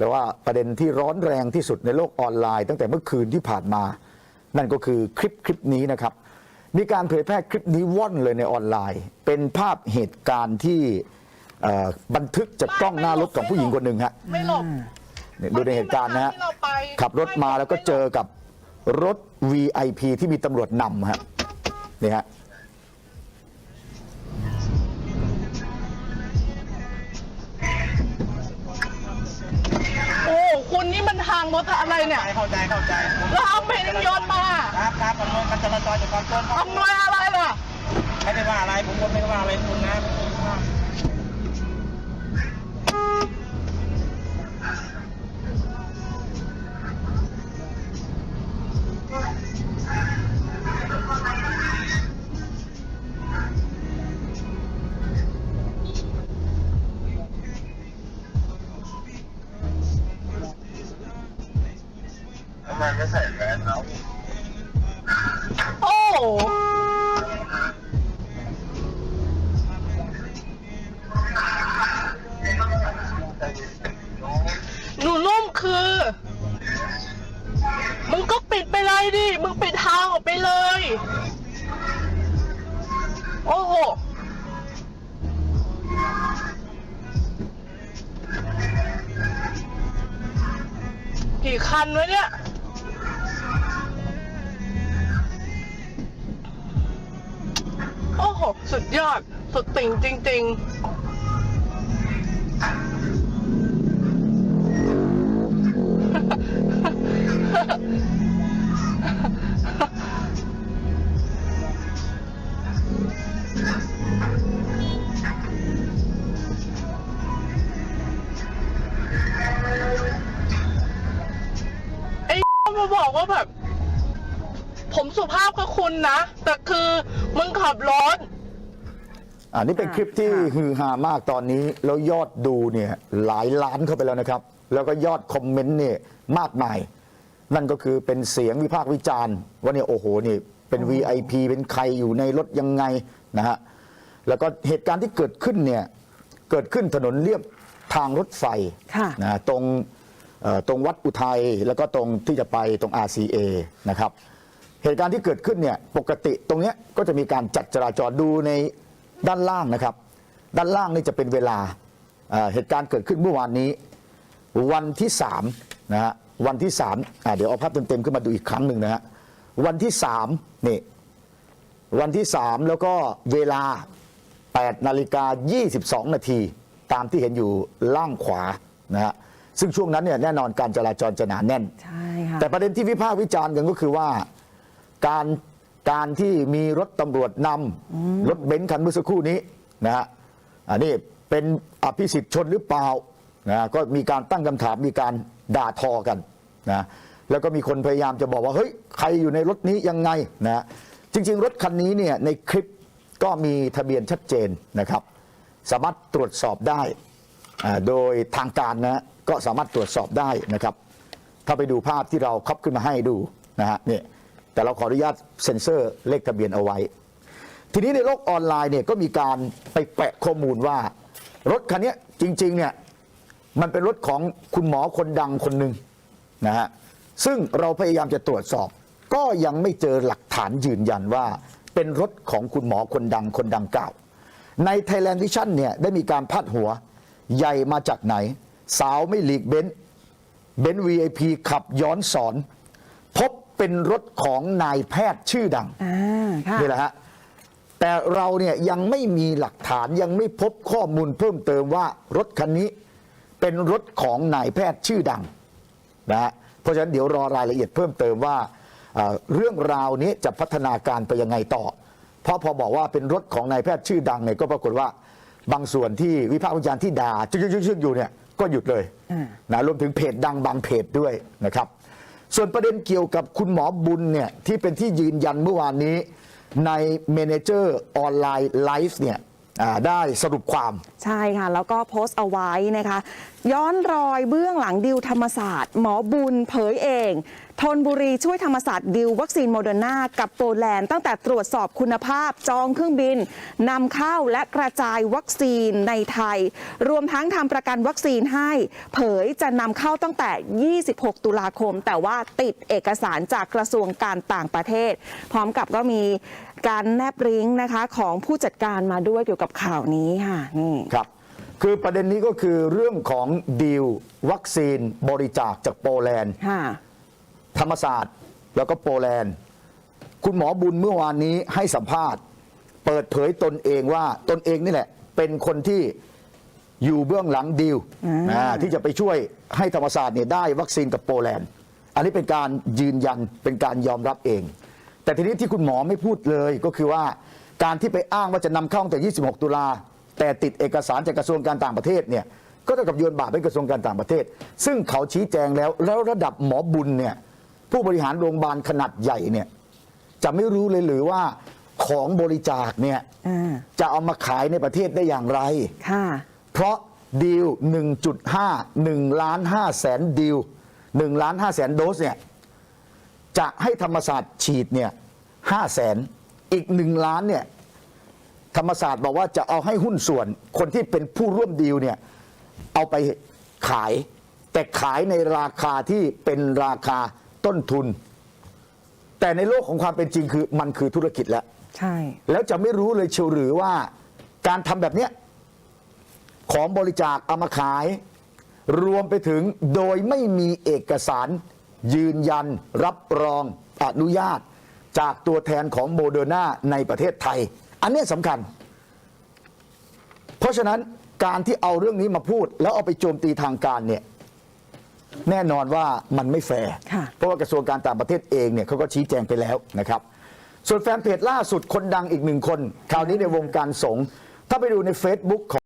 แต่ว่าประเด็นที่ร้อนแรงที่สุดในโลกออนไลน์ ตั้งแต่เมื่อคืนที่ผ่านมา นั่นก็คือคลิปคลิปนี้นะครับ มีการเผยแพร่คลิปนี้ว่อนเลยในออนไลน์ เป็นภาพเหตุการณ์ที่เอ่อบันทึกจากกล้องหน้ารถของผู้หญิงคนหนึ่งฮะ ไม่หลบเนี่ยดูในเหตุการณ์นะฮะที่เราไปขับรถมาแล้วก็เจอกับรถ VIP ที่มีตำรวจนำฮะนี่ฮะางรถอะไรเนี่ยเข้าใจเข้าใจผมแล้วเอาเพลงโยนมาครับครับอำนวยการจราจรจากความต้นอำนวยอะไรล่ะไม่ได้ว่าอะไรผมก็ไม่ได้ว่าอะไรคุณนะ ทำไมไม่ใส่แมสเอาโอ้หนูนุ่มคือ มึงก็ปิดไปเลยดิ มึงปิดทางออกไปเลย โอ้โห กี่คันวะเนี่ย โอ้โห สุดยอด สุดติ่งจริงๆไอ้มาบอกว่าแบบ ผมสุภาพกับคุณนะ แต่คือ มึงขับรถ อันนี้เป็นคลิปที่ฮือฮามากตอนนี้ แล้วยอดดูเนี่ยหลายล้านเข้าไปแล้วนะครับ แล้วก็ยอดคอมเมนต์เนี่ยมากมาย นั่นก็คือเป็นเสียงวิพากษ์วิจารณ์ ว่าเนี่ยโอ้โหนี่เป็น VIP เป็นใครอยู่ในรถยังไงนะฮะแล้วก็เหตุการณ์ที่เกิดขึ้นเนี่ยเกิดขึ้นถนนเลียบทางรถไฟค่ะนะตรงเอ่อตรงวัดอุทัยแล้วก็ตรงที่จะไปตรง RCA นะครับ เหตุการณ์ที่เกิดขึ้นเนี่ยปกติตรงเนี้ยก็จะมีการจัดจราจรดูในด้านล่างนะครับ ด้านล่างนี่จะเป็นเวลาเอ่อเหตุการณ์เกิดขึ้นเมื่อวานนี้ วันที่สามนะฮะวันที่สามอ่าเดี๋ยวเอาภาพเต็มๆขึ้นมาดูอีกครั้งหนึ่งนะฮะวันที่สามนี่วันที่สามแล้วก็เวลา 8นาฬิกา22 นาทีตามที่เห็นอยู่ล่างขวานะฮะซึ่งช่วงนั้นเนี่ยแน่นอนการจราจรจะหนาแน่น ใช่ค่ะ แต่ประเด็นที่วิพากษ์วิจารณ์กันก็คือว่า การการที่มีรถตำรวจนำรถเบนซ์คันเมื่อสักครู่นี้นะฮะอันนี้เป็นอภิสิทธิ์ชนหรือเปล่านะก็มีการตั้งคำถามมีการด่าทอกันนะแล้วก็มีคนพยายามจะบอกว่าเฮ้ยใครอยู่ในรถนี้ยังไงนะจริง ๆ รถคันนี้เนี่ยในคลิปก็มีทะเบียนชัดเจนนะครับ สามารถตรวจสอบได้อ่าโดยทางการนะก็สามารถตรวจสอบได้นะครับ ถ้าไปดูภาพที่เราครอบขึ้นมาให้ดูนะฮะนี่ แต่เราขออนุญาตเซ็นเซอร์เลขทะเบียนเอาไว้ ทีนี้ในโลกออนไลน์เนี่ยก็มีการไปแปะข้อมูลว่า รถคันนี้จริงๆเนี่ยมันเป็นรถของคุณหมอคนดังคนหนึ่งนะฮะซึ่งเราพยายามจะตรวจสอบ ก็ยังไม่เจอหลักฐานยืนยันว่า เป็นรถของคุณหมอคนดังคนดังกล่าวใน Thailand Vision เนี่ยได้มีการพาดหัว ใหญ่มาจากไหน สาวไม่หลีกเบนซ์เบนซ์ VIP ขับย้อนสอน เป็นรถของนายแพทย์ชื่อดังอ่าค่ะนี่แหละฮะแต่เราเนี่ยยังไม่มีหลักฐานยังไม่พบข้อมูลเพิ่มเติมว่ารถคันนี้เป็นรถของนายแพทย์ชื่อดังนะฮะเพราะฉะนั้นเดี๋ยวรอรายละเอียดเพิ่มเติมว่าเอ่อเรื่องราวนี้จะพัฒนาการไปยังไงต่อ เพราะพอบอกว่าเป็นรถของนายแพทย์ชื่อดังเนี่ยก็ปรากฏว่าบางส่วนที่วิพากษ์วิจารณ์ที่ด่าชึกๆๆๆอยู่เนี่ยก็หยุดเลยอ่านะรวมถึงเพจดังบางเพจด้วยนะครับ ส่วนประเด็นเกี่ยวกับคุณหมอบุญเนี่ยที่เป็นที่ยืนยันเมื่อวานนี้ในเมนเจอร์ออนไลน์ไลฟ์เนี่ย ได้สรุปความใช่ค่ะ แล้วก็โพสต์เอาไว้นะคะ ย้อนรอยเบื้องหลังดิวธรรมศาสตร์ หมอบุญเผยเองทนบุรีช่วยธรรมศาสตร์ดิววัคซีนโมเดอร์นากับโปแลนด์ตั้งแต่ตรวจสอบคุณภาพจองเครื่องบินนำเข้าและกระจายวัคซีนในไทย รวมทั้งทำประกันวัคซีนให้ เผยจะนำเข้าตั้งแต่ 26 ตุลาคม แต่ว่าติดเอกสารจากกระทรวงการต่างประเทศ พร้อมกับก็มี การแนบลิงก์นะคะของผู้จัดการมาด้วยเกี่ยวกับข่าวนี้ค่ะนี่ ครับ คือประเด็นนี้ก็คือเรื่องของดีลวัคซีนบริจาคจากโปแลนด์ ค่ะ ธรรมศาสตร์แล้วก็โปแลนด์ คุณหมอบุญเมื่อวานนี้ให้สัมภาษณ์ เปิดเผยตนเองว่าตนเองนี่แหละ เป็นคนที่อยู่เบื้องหลังดีลอ่าอ่าที่จะไปช่วยให้ธรรมศาสตร์เนี่ยได้วัคซีนกับโปแลนด์ อันนี้เป็นการยืนยันเป็นการยอมรับเอง แต่ทีนี้ที่คุณหมอไม่พูดเลยก็คือว่าการที่ไปอ้างว่าจะนำเข้าตั้งแต่ 26 ตุลา แต่ติดเอกสารจากกระทรวงการต่างประเทศเนี่ยก็เท่ากับโยนบาปให้กระทรวงการต่างประเทศ ซึ่งเขาชี้แจงแล้วแล้วระดับหมอบุญเนี่ยผู้บริหารโรงพยาบาลขนาดใหญ่เนี่ยจะไม่รู้เลยหรือว่าของบริจาคเนี่ยอ่าจะเอามาขายในประเทศได้อย่างไร ค่ะ เพราะดีล 1.5 1ล้าน5แสนดีล1ล้าน5แสนโดสเนี่ย จะให้ธรรมศาสตร์ฉีดเนี่ย5แสนอีก1ล้านเนี่ยธรรมศาสตร์บอกว่าจะเอาให้หุ้นส่วนคนที่เป็นผู้ร่วมดีลเนี่ยเอาไปขาย แต่ขายในราคาที่เป็นราคาต้นทุน แต่ในโลกของความเป็นจริงคือมันคือธุรกิจแล้วใช่ แล้วจะไม่รู้เลยเชียวหรือว่าการทำแบบเนี้ยของบริจาคเอามาขาย รวมไปถึงโดยไม่มีเอกสาร ยืนยันรับรองอนุญาตจากตัวแทนของโมเดอร์นาในประเทศไทย อันเนี้ยสำคัญ เพราะฉะนั้นการที่เอาเรื่องนี้มาพูด แล้วเอาไปโจมตีทางการเนี่ยแน่นอนว่ามันไม่แฟร์ค่ะเพราะว่ากระทรวงการต่างประเทศเองเนี่ยเขาก็ชี้แจงไปแล้วนะครับ ส่วนแฟนเพจล่าสุดคนดังอีกหนึ่งคน คราวนี้ในวงการสงฆ์ถ้าไปดูใน Facebook ของ